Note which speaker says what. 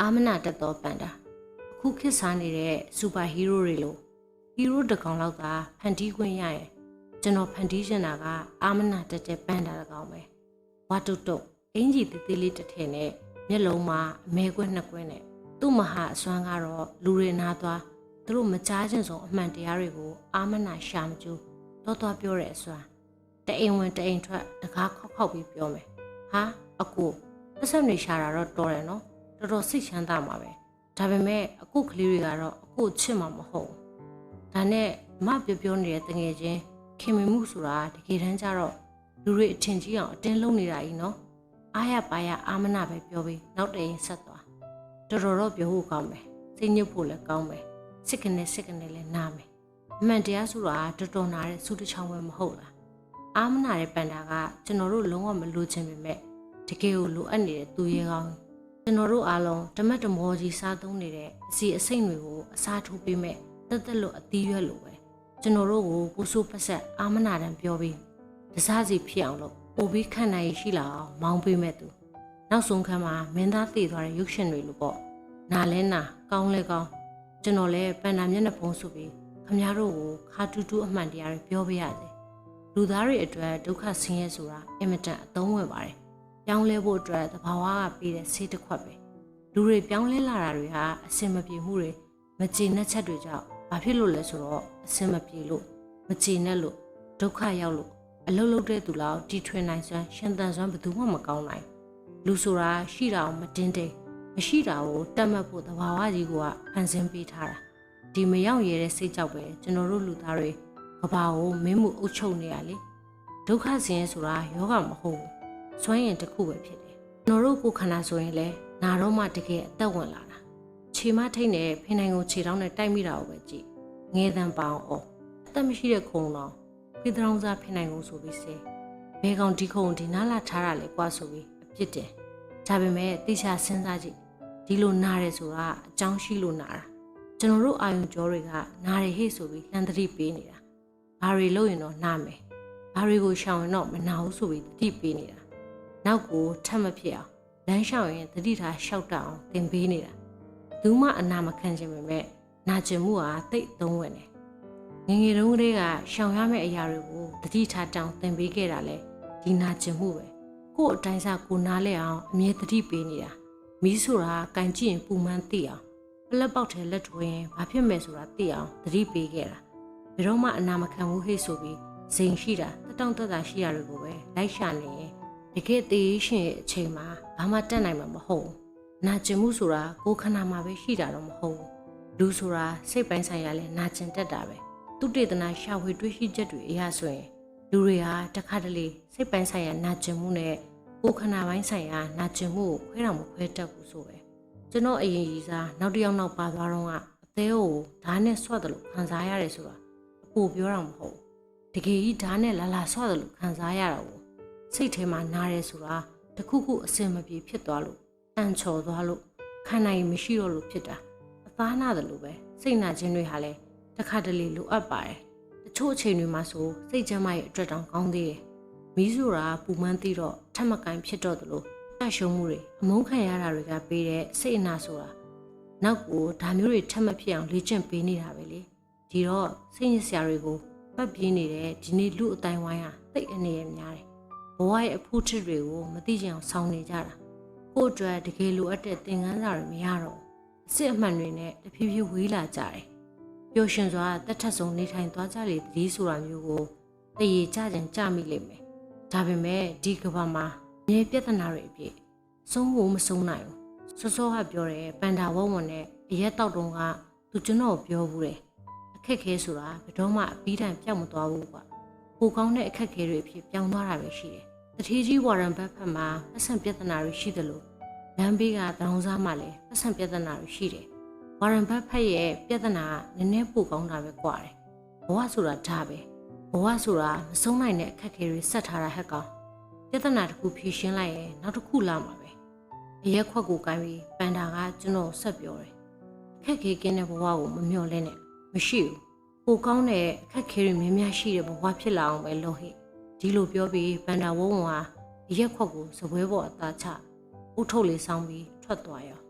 Speaker 1: အာမနာတက်သောပန်ဒါအခုခေတ်စားနေတဲ့စူပါဟီးရိုးတွေလို့ဟီးရိုးတစ်ကောင်လောက်ကဖန်တီးခွင့်ရရင်ကျွန်တော်ဖန်တီးရှင်တာကအာမနာတက်တဲ့ပန်ဒါတစ်ကောင်ပဲဝါတုတ်တုတ်အင်ကြီးတေးသေးလေးတစ်ထည်နဲ့မျက်လုံးမှာအမဲခွက်နှစ်ခွက်နဲ့သူ့မဟာအစွမ်းကတော့လူတွေနာသွားသူတို့မကြားခြင်းဆုံးအမှန်တရားတွေကိုအာမနာရှာမကျူတော့တော့ပြောတဲ့အစွမ်းတအိမ်ဝင်တအိမ်ထွက်တကားခောက်ခောက်ပြီးပြောမယ်ဟာအကိုပတ်စံနေရှာတာတော့တော်တယ်နော် တော်တော်စိတ်ချမ်းသာမှာပဲဒါပေမဲ့အကိုကလေးတွေကတော့အကိုချစ်မှာမဟုတ်ဘူးဒါနဲ့မပြောပြောနေတဲ့တငယ်ချင်းခင်မင်မှုဆိုတာတကယ်တမ်းကျတော့လူတွေအထင်ကြီးအောင်အတင်းလုံးနေတာကြီးနော်အားရပါရအာမနာပဲပြောပြီးနောက်တရင်ဆက်သွားတော်တော်တော့ပြောဖို့ကောင်းမယ်စိတ်ညစ်ဖို့လည်းကောင်းမယ်စစ်ကနေစစ်ကနေလည်းနားမယ်အမှန်တရားဆိုတာတော်တော်နာတဲ့စူးတစ်ချောင်းပဲမဟုတ်လားအာမနာတဲ့ပန်တာကကျွန်တော်တို့လုံးဝမလိုချင်ပေမဲ့တကယ်ကိုလိုအပ်နေတဲ့သူရဲကောင်း ကျွန်တော်တို့အားလုံးဓမ္မတမောကြီးစားသုံးနေတဲ့အစီအစိမ့်တွေကိုအစားထိုးပေးမဲ့တက်တက်လို့အသီးရွက်လိုပဲကျွန်တော်တို့ကိုကိုဆိုးပတ်ဆက်အာမနာတန်ပြောပြီးတစားစီဖြစ်အောင်လို့ပို့ပြီးခံနိုင်ရရှိလာအောင်မောင်းပေးမဲ့သူနောက်ဆုံးခါမှာမင်းသားတည်သွားတဲ့ရုပ်ရှင်တွေလို့ပေါ့နာလဲနာကောင်းလဲကောင်းကျွန်တော်လည်းပန်နာမျက်နှာဖုံးဆိုပြီးခမရတို့ကိုခါတူးတူးအမှန်တရားတွေပြောပေးရတယ်လူသားတွေအတွက်ဒုက္ခဆင်းရဲဆိုတာအင်မတန်အသုံးဝင်ပါတယ် ပြောင်းလဲဖို့အတွက်သဘာဝကပေးတဲ့ဆေးတစ်ခွက်ပဲလူတွေပြောင်းလဲလာတာတွေဟာအစင်မပြေမှုတွေမကျေနပ်ချက်တွေကြောင့်ဘာဖြစ်လို့လဲဆိုတော့အစင်မပြေလို့မကျေနပ်လို့ဒုက္ခရောက်လို့အလုံးလုံးတဲ့သူလောက်တီထွင်နိုင်စွမ်းရှင်သန်စွမ်းဘယ်သူမှမကောင်းနိုင်လူဆိုတာရှိတာအောင်မတင်းတိမ်မရှိတာကိုတတ်မှတ်ဖို့သဘာဝကြီးကဖန်ဆင်းပေးထားတာဒီမရောက်ရတဲ့စိတ်ကြောင့်ပဲကျွန်တော်တို့လူသားတွေကဘာကိုမင်းမှုအုပ်ချုပ်နေရလေဒုက္ခဆင်းရဲဆိုတာယောဂမဟုတ်ဘူး စွမ်းရင်တစ်ခုပဲဖြစ်တယ်ကျွန်တော်တို့ကိုယ်ခန္ဓာဆိုရင်လည်းနာတော့မှတကယ်အသက်ဝင်လာတာခြေမထိတ်နဲ့ဖိနိုင်ကိုခြေထောက်နဲ့တိုက်မိတာကိုပဲကြည့်ငဲတန်ပအောင်အော်အသက်မရှိတဲ့ခုံတော့ဖိတရောင်းစားဖိနိုင်ကိုဆိုပြီးစေဘဲကောင်ဒီခုံဒီနားလာထားတာလေကွာဆိုပြီးအပြစ်တယ်ဒါပေမဲ့တိကျစဉ်းစားကြည့်ဒီလိုနားရဲဆိုတာအကြောင်းရှိလို့နာတာကျွန်တော်တို့အာယုံကြောတွေကနားရဟိဆိုပြီးလှမ်းသတိပေးနေတာဘာတွေလုပ်ရင်တော့နားမယ်ဘာတွေကိုရှောင်ရင်တော့မနာဘူးဆိုပြီးသတိပေးနေတာ နောက်ကိုထပ်မဖြစ်အောင်လမ်းလျှောက်ရင်သတိထားလျှောက်တအောင်သင်ပေးနေတာဘူးမှအနာမခံခြင်းပဲမဲ့နာကျင်မှုဟာတိတ်သုံးဝင်တယ်ငယ်ငယ်တုန်းကတည်းကရှောင်ရမယ့်အရာတွေကိုသတိထားတောင်းသင်ပေးခဲ့တာလေဒီနာကျင်မှုပဲကို့အတိုင်းစားကိုနားလဲအောင်အမြဲသတိပေးနေတာမီးဆိုတာကင်ကြည့်ရင်ပူမှန်းသိအောင်ပလက်ပေါက်ထဲလက်ထွေးရင်ဘာဖြစ်မယ်ဆိုတာသိအောင်သတိပေးခဲ့တာဘယ်တော့မှအနာမခံဘူးဟိတ်ဆိုပြီးဇိမ်ရှိတာတတောင့်တက်တာရှိရတွေကိုပဲလိုက်ရှာနေရင် တကယ်သေးရှင်ရဲ့အချိန်မှာဘာမှတက်နိုင်မှာမဟုတ်ဘူးနာကျင်မှုဆိုတာကိုယ်ခန္ဓာမှာပဲရှိတာတော့မဟုတ်ဘူးလူဆိုတာစိတ်ပိုင်းဆိုင်ရာလဲနာကျင်တတ်တာပဲသူတေသနာရှာဖွေတွေးရှိချက်တွေအရာဆိုရင်လူတွေဟာတစ်ခါတလေစိတ်ပိုင်းဆိုင်ရာနာကျင်မှုနဲ့ကိုယ်ခန္ဓာပိုင်းဆိုင်ရာနာကျင်မှုကိုခွဲတော်မခွဲတတ်ဘူးဆိုပဲကျွန်တော်အရင်ကြီးစားနောက်တစ်ယောက်နောက်ပါသွားတော့ကအသေးကိုဓာတ်နဲ့ဆွတ်တယ်လို့ခံစားရတယ်ဆိုတာအပူပြောတာမဟုတ်ဘူးတကယ်ကြီးဓာတ်နဲ့လာလာဆွတ်တယ်လို့ခံစားရတာကို စိတ်ထဲမှာနားရဲဆိုတာတခုခုအစင်မပြေဖြစ်သွားလို့အန်ချော်သွားလို့ခံနိုင်မရှိတော့လို့ဖြစ်တာအသားနာတယ်လို့ပဲစိတ်နာခြင်းတွေဟာလည်းတစ်ခါတလေလိုအပ်ပါတယ်တချို့အချိန်တွေမှာဆိုစိတ်ကျမ်းမာရဲ့အတွက်တောင်ကောင်းသေးတယ်မီးဆိုတာပူမန်းသိတော့ထက်မကန်ဖြစ်တော့တယ်လို့အရှုံးမှုတွေအမုန်းခံရတာတွေကပေးတဲ့စိတ်အနာဆိုတာနောက်ကိုဒါမျိုးတွေထက်မဖြစ်အောင်လေ့ကျင့်ပေးနေတာပဲလေဒီတော့စိတ်ညစ်စရာတွေကိုပတ်ပြင်းနေတဲ့ဒီနေ့လူအတိုင်းဝိုင်းဟာတိတ်အနေရများတယ် ဘဝရဲ့အဖို့ထစ်တွေကိုမသိချင်အောင်ဆောင်းနေကြတာကို့အတွက်တကယ်လိုအပ်တဲ့သင်ခန်းစာတွေမရတော့အစ်စ်အမှန်တွေနဲ့တဖြည်းဖြည်းဝေးလာကြတယ်ပျော်ရွှင်စွာတက်ထက်ဆုံးနေထိုင်သွားကြလေတည်ဆိုတာမျိုးကိုတရေကြကြင်ကြမိလိမ့်မယ်ဒါပေမဲ့ဒီကဘာမှာမြေပြဿနာတွေအပြည့်ဆုံးဖို့မဆုံးနိုင်ဘူးစောစောကပြောတယ်ပန်ဒါဝုံဝင်နဲ့အရက်တောက်တုံးကသူကျွန်တော်ပြောဘူးတယ်အခက်ခဲဆိုတာဘယ်တော့မှအပြီးတိုင်ပြောက်မသွားဘူးကွာပိုကောင်းတဲ့အခက်ခဲတွေအဖြစ်ပြောင်းသွားတာပဲရှိတယ် တထေးကြီးဝါရန်ဘတ်ဖက်မှာပတ်စံပြဿနာတွေရှိတယ်လို့လမ်းဘေးကတောင်စားမှာလည်းပတ်စံပြဿနာတွေရှိတယ်ဝါရန်ဘတ်ဖက်ရဲ့ပြဿနာကနည်းနည်းပိုကောင်းတာပဲကွာတယ်ဘဝဆိုတာဒါပဲဘဝဆိုတာမဆုံးနိုင်တဲ့အခက်အခဲတွေဆက်ထားတာဟက်ကောင်ပြဿနာတစ်ခုဖြေရှင်းလိုက်ရင်နောက်တစ်ခုလာမှာပဲအရက်ခွက်ကိုကိုင်းပြီးပန်တာကကျွန်တော်ဆက်ပြောတယ်အခက်အခဲကင်းတဲ့ဘဝကိုမမျှော်လင့်နဲ့မရှိဘူးပိုကောင်းတဲ့အခက်အခဲတွေများများရှိတဲ့ဘဝဖြစ်လာအောင်ပဲလုပ်ဟိ ဒီလိုပြောပြီးပန်တာဝုံဝါအရက်ခွက်ကိုစပွဲပေါ်အသားချဥထုတ်လေးဆောင်းပြီးထွက်သွားရော